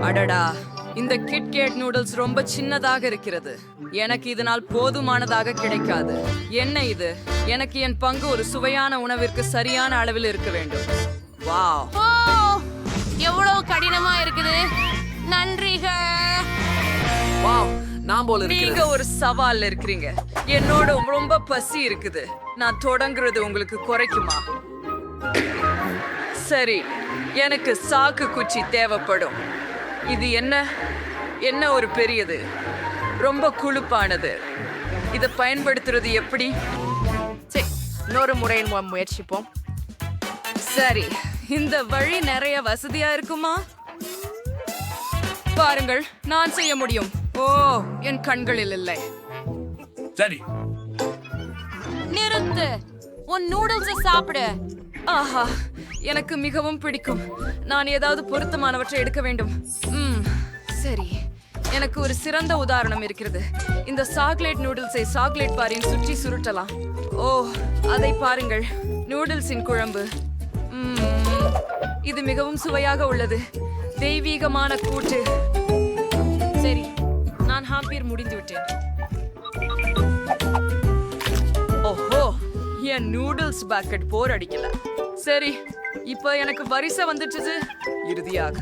அடடா இந்த KitKat noodles ரொம்ப சின்னதாக இருக்கிறது. எனக்கு இதனால் போதுமானதாக கிடைக்காது. என்ன இது? எனக்கு என் பங்கு ஒரு சுவையான உணவிற்கு சரியான அளவில் இருக்க வேண்டும். வாவ். ஓ எவ்வளவு கடினமா இருக்குது. நன்றிகள். வாவ் நான் போல நீங்க ஒரு சவால்ல இருக்கிறீங்க. என்னோட ரொம்ப பசி இருக்குது. நான் தொடங்குறது உங்களுக்கு குறைக்குமா? சரி எனக்கு சாக்கு குச்சி தேவைப்படும். இது என்ன என்ன ஒரு பெரியது? ரொம்ப குளுப்பானது இதை பயன்படுத்துறது எப்படி? சரி இன்னொரு மூலம் முயற்சிப்போம். சரி இந்த வழி நிறைய வசதியா இருக்குமா? பாருங்கள் நான் செய்ய முடியும். ஓ என் கண்களில் இல்லை. சரி. நிறுத்து. உன் நூடுல்ஸ் சாப்பிடு. ஆஹா எனக்கு மிகவும் பிடிக்கும். நான் ஏதாவது பொருத்தமானவற்றை எடுக்க வேண்டும். சரி. எனக்கு ஒரு சிறந்த உதாரணம் இருக்கிறது. இந்த சாக்லேட் நூடுல்ஸை சாக்லேட் பாரின் சுற்றி சுருட்டலாம். ஓ அதை பாருங்கள். நூடுல்ஸின் குழம்பு. இது மிகவும் சுவையாக உள்ளது. தெய்வீகமான கூட்டு. சரி நான் ஹாம்பீர் முடிந்து விட்டேன் ஓஹோ என் நூடுல்ஸ் பாக்கெட் போர் அடிக்கல. சரி இப்போ எனக்கு வரிசை வந்துட்டுது. இறுதியாக.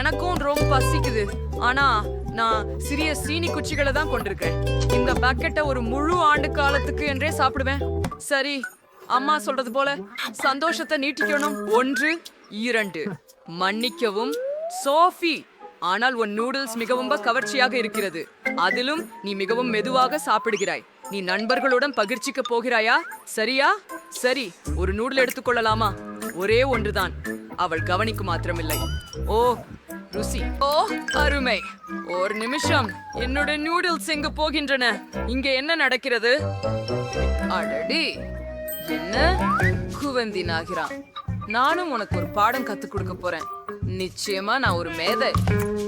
எனக்கும் ரொம்ப பசிக்குது. ஆனா நான் சிறிய சீனி குச்சிகளை தான் கொண்டிருக்கேன். இந்த பாக்கெட்டை ஒரு முழு ஆண்டு காலத்துக்கு என்றே சாப்பிடுவேன். சரி அம்மா சொல்றது போல சந்தோஷத்தை நீட்டிக்கணும். ஒன்று இரண்டு. மன்னிக்கவும் சோஃபி! ஆனால் உன் நூடுல்ஸ் மிகவும் கவர்ச்சியாக இருக்கிறது. அதிலும் நீ மிகவும் மெதுவாக சாப்பிடுகிறாய். நீ நண்பர்களுடன் பகிர்ச்சிக்க போகிறாயா? சரியா? சரி ஒரு நூடுல் எடுத்துக்கொள்ளலாமா ஒரே ஒன்றுதான். அவள் கவனிக்கு மாத்திரமில்லை. ஓ ருசி. ஓ அருமை. ஒரு நிமிஷம். என்னோட நூடுல்ஸ் எங்க போகின்றன? இங்க என்ன நடக்கிறது? அடடி. என்ன? குவந்தி நாகிறான் நானும் உனக்கு ஒரு பாடம் கத்து கொடுக்க போறேன். நிச்சயமா நான் ஒரு மேதை.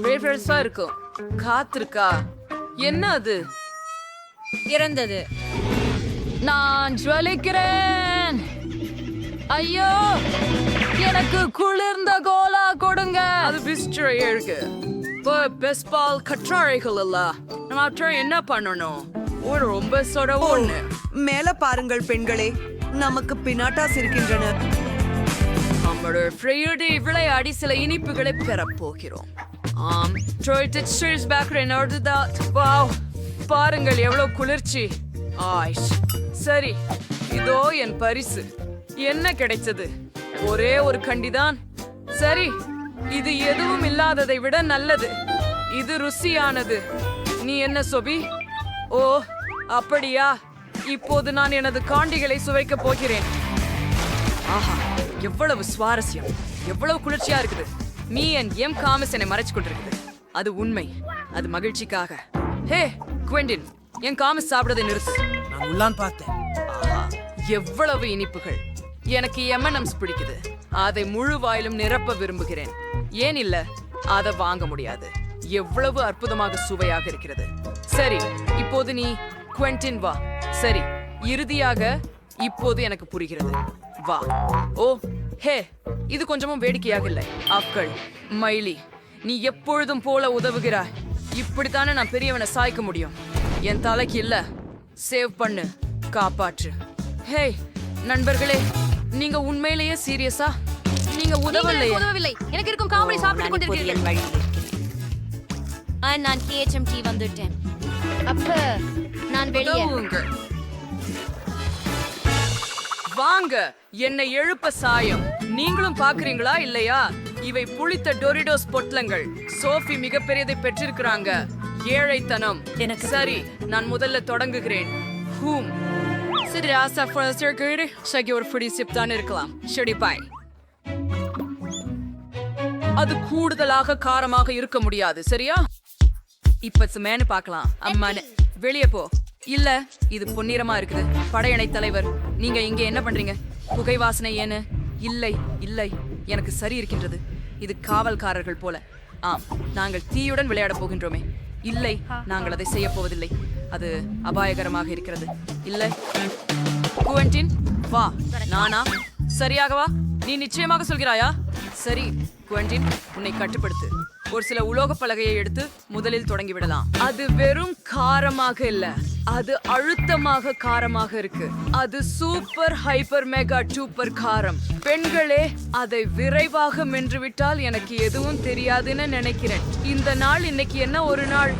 ஃபேவரட்ஸா இருக்கும். காத்திருக்கா? என்ன அது? இறந்தது. நான் ஜுவலிக்கிறேன். ஐயோ! எனக்கு குளிர்ந்த கோலா கொடுங்க. அது பிஸ்டரை எழுகு இப்போ பெஸ்பால் கற்றாழைகள் இல்ல. நான் என்ன பண்ணணும்? ஒரு ரொம்ப சொட ஒண்ணு மேல பாருங்கள் பெண்களே நமக்கு பினாட்டாஸ் இருக்கின்றன. நம்மளோட ஃப்ரைடே விளையாடி சில இனிப்புகளை பெறப் போகிறோம். ஆம் ட்ரோய் டெக்ஸ்டர்ஸ் பேக்கரி என்னோடதுதான் வாவ் பாருங்கள் எவ்வளவு குளிர்ச்சி. ஆய்ஷ் சரி இதோ என் பரிசு. என்ன கிடைச்சது? ஒரே ஒரு கண்டிதான். சரி இது எதுவும் இல்லாததை விட நல்லது. இது ருசியானது. நீ என்ன சொபி? ஓ அப்படியா? இப்போது நான் எனது காண்டிகளை சுவைக்கப் போகிறேன். ஆஹா எவ்வளவு சுவாரஸ்யம். எவ்வளவு குளிர்ச்சியா இருக்குது. மீ அண்ட் எம் காமஸ் என்னை மறைச்சு கொண்டிருக்குது. அது உண்மை. அது மகிழ்ச்சிக்காக. ஹே குவெண்டின் என் காமஸ் சாப்பிடுறதை நிறுத்து. நான் உள்ளான் பார்த்தேன். ஆஹா எவ்வளவு இனிப்புகள். எனக்கு எம்என்எம்ஸ் பிடிக்குது. அதை முழு வாயிலும் நிரப்ப விரும்புகிறேன். ஏன் இல்ல? அதை வாங்க முடியாது. எவ்வளவு அற்புதமாக சுவையாக இருக்கிறது. சரி இப்போது நீ குவெண்டின் வா. சரி இறுதியாக இப்போது எனக்கு புரிகிறது. வா. ஓ ஹே இது கொஞ்சமும் வேடிக்கையாக இல்லை. ஆப்கள் மைலி நீ எப்பொழுதும் போல உதவுகிறாய். இப்படித்தானே நான் பெரியவனை சாய்க்க முடியும். என் தலைக்கு இல்ல. சேவ் பண்ணு. காப்பாற்று. ஹே நண்பர்களே. நீங்க உண்மையிலேயே சீரியஸா? நீங்க உதவலையே. உதவவில்லை. எனக்கு இருக்கும் காமெடி சாப்பிட்டுக் கொண்டிருக்கிறீர்கள். ஆ, நான் கேஎச்எம்டி வந்துட்டேன். அப்ப நான் வெளியே. வாங்க என்னை எழுப்ப சாயம். நீங்களும் பாக்குறீங்களா இல்லையா? இவை புளித்த டொரிடோஸ் பொட்டலங்கள். சோஃபி மிகப்பெரியதை பெற்றிருக்கிறாங்க. ஏழைத்தனம். எனக்கு சரி நான் முதல்ல தொடங்குகிறேன். ஹூம். சரி ராசா ஃபர்ஸ்டர் கீடு. ஷகி ஒரு ஃபுடி சிப் தான் இருக்கலாம். சரி பாய் அது கூடுதலாக காரமாக இருக்க முடியாது சரியா? இப்ப சுமேனு பார்க்கலாம். அம்மானு வெளியே போ. இல்ல இது பொன்னிறமா இருக்குது. படையணை தலைவர் நீங்க இங்க என்ன பண்றீங்க? புகை வாசனை ஏன்னு? இல்லை இல்லை. எனக்கு சரி இருக்கின்றது. இது காவல்காரர்கள் போல. ஆம் நாங்கள் தீயுடன் விளையாட போகின்றோமே. இல்லை நாங்கள் அதை செய்ய போவதில்லை. அது அபாயகரமாக இருக்கிறது. இல்லை. குவன்டின் வா. நானா? சரியாக வா நீ நிச்சயமாக சொல்கிறாயா? சரி குவன்டின் உன்னை கட்டுப்படுத்து. ஒரு சில உலோக பலகையை எடுத்து முதலில் தொடங்கி விடலாம். அது வெறும் காரமாக இல்ல. அது அழுத்தமாக காரமாக இருக்கு. அது சூப்பர் ஹைப்பர் மெகா சூப்பர் காரம். பெண்களே அதை விரைவாக மென்றுவிட்டால் எனக்கு எதுவும் தெரியாதுன்னு நினைக்கிறேன். இந்த நாள் இன்னைக்கு என்ன ஒரு நாள்?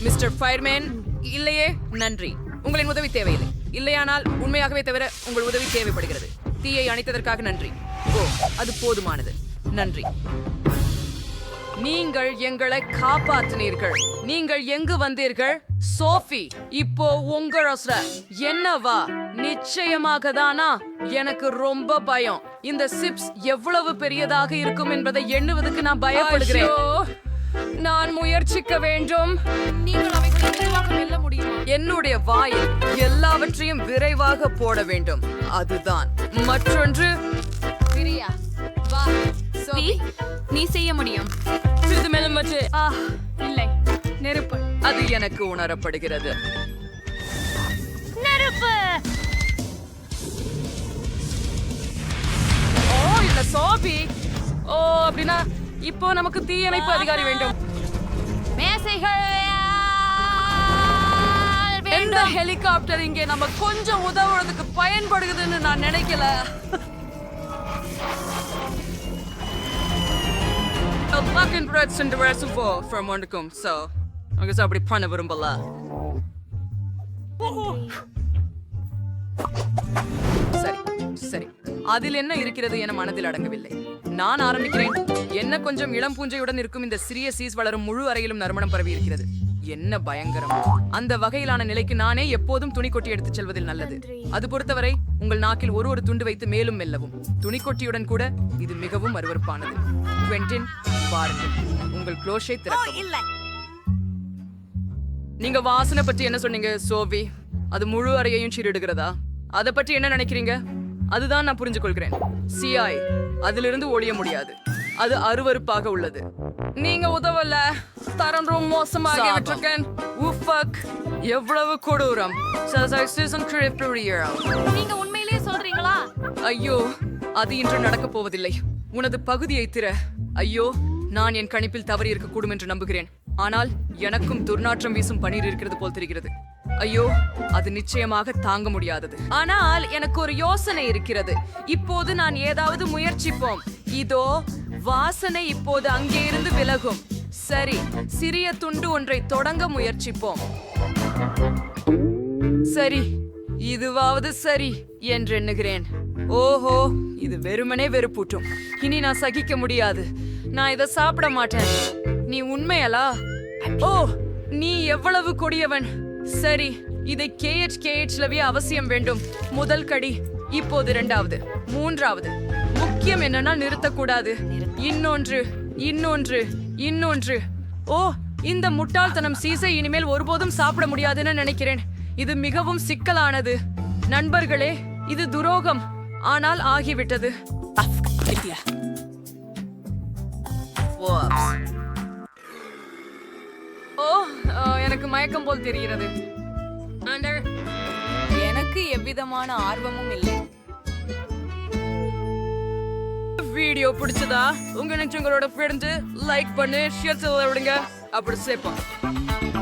மிஸ்டர் ஃபயர்மேன் இல்லையே நன்றி. உங்களின் உதவி தேவையில்லை. இல்லையானால் உண்மையாகவே தவிர உங்கள் உதவி தேவைப்படுகிறது. தீயை அணைத்ததற்காக நன்றி. ஓ அது போதுமானது. நன்றி. நீங்கள் எங்களை காப்பாற்றினீர்கள். நீங்கள் எங்கு வந்தீர்கள்? சோஃபி இப்போ உங்க அவசர என்னவா? நிச்சயமாக தானா எனக்கு ரொம்ப பயம். இந்த சிப்ஸ் எவ்வளவு பெரியதாக இருக்கும் என்பதை எண்ணுவதற்கு நான் பயப்படுகிறேன். நான் முயற்சிக்க வேண்டும். நீங்கள் அவைகளை என்னுடைய வாயில் எல்லாவற்றையும் விரைவாக போட வேண்டும். அதுதான். மற்றொன்று பிரியா. வா நீ நீ செய்ய முடியும். சிறிது மேலும் மற்ற இல்லை. நெருப்பு. அது எனக்கு உணரப்படுகிறது. நெருப்பு. ஓ இல்ல சோபி. ஓ அப்படின்னா இப்போ நமக்கு தீயணைப்பு அதிகாரி வேண்டும். மேசைகள். எந்த ஹெலிகாப்டர் இங்கே நம்ம கொஞ்சம் உதவுறதுக்கு பயன்படுகுதுன்னு நான் நினைக்கல. A fucking bread Cinderella for from Wondercom, so I guess அப்படி பண்ண விரும்பல சரி சரி. அதில் என்ன இருக்கிறது என மனதில் அடங்கவில்லை. நான் ஆரம்பிக்கிறேன். என்ன கொஞ்சம் இளம் பூஞ்சையுடன் இருக்கும் இந்த சிறிய சீஸ் வளரும் முழு அறையிலும் நறுமணம் பரவி இருக்கிறது. என்ன பயங்கரம். அந்த வகையிலான நிலைக்கு நானே எப்போதும் துணி கொட்டி எடுத்துச் செல்வதில் நல்லது. அது பொறுத்தவரை உங்கள் நாக்கில் ஒரு ஒரு துண்டு வைத்து மேலும் மெல்லவும். துணி கொட்டியுடன் கூட இது மிகவும் அருவருப்பானது. குவென்டின் பாருங்கள். உங்கள் க்ளோஷை இல்ல. நீங்க வாசனை பற்றி என்ன சொன்னீங்க சோவி அது முழு அறையையும் சீரிடுகிறதா? அதை பற்றி என்ன நினைக்கிறீங்க? அதுதான் நான் புரிஞ்சு கொள்கிறேன் சிஐ அதிலிருந்து ஒழிய முடியாது. அது அருவருப்பாக உள்ளது. நீங்க உதவல. தரம் ரொம்ப மோசமாக விட்டிருக்கேன். உஃபக் எவ்வளவு கொடூரம். நீங்க உண்மையிலேயே சொல்றீங்களா? ஐயோ அது இன்று நடக்கப் போவதில்லை. உனது பகுதியை திற. ஐயோ நான் என் கணிப்பில் தவறி இருக்கக்கூடும் என்று நம்புகிறேன். ஆனால் எனக்கும் துர்நாற்றம் வீசும் பனீர் இருக்கிறது போல் தெரிகிறது. ஐயோ அது நிச்சயமாக தாங்க முடியாதது. ஆனால் எனக்கு ஒரு யோசனை இருக்கிறது. இப்போது நான் ஏதாவது முயற்சிப்போம். இதோ வாசனை இப்போது அங்கே இருந்து விலகும். சரி சிறிய துண்டு ஒன்றை தொடங்க முயற்சிப்போம். சரி இதுவாவது சரி என்று எண்ணுகிறேன் ஓஹோ இது வெறுமனே வெறுப்பூட்டும். இனி நான் சகிக்க முடியாது. நான் இதை சாப்பிட மாட்டேன். நீ உண்மையலா? ஓ நீ எவ்வளவு கொடியவன். சரி இதை கேஎச் கேஎச்லவே அவசியம் வேண்டும். முதல் கடி இப்போது இரண்டாவது மூன்றாவது. முக்கியம் என்னன்னா நிறுத்தக்கூடாது. இன்னொன்று இன்னொன்று இன்னொன்று. ஓ இந்த முட்டாள்தனம் சீசை இனிமேல் ஒருபோதும் சாப்பிட முடியாதுன்னு நினைக்கிறேன். இது மிகவும் சிக்கலானது. நண்பர்களே இது துரோகம். ஆனால் ஆகிவிட்டது. ஓ எனக்கு மயக்கம் போல் தெரிகிறது. எனக்கு எவ்விதமான ஆர்வமும் இல்லை. வீடியோ பிடிச்சதா? உங்க நினைச்சவங்களோட ஃப்ரெண்டு லைக் பண்ணு ஷேர் செய்ய விடுங்க. அப்படி சேர்ப்போம்.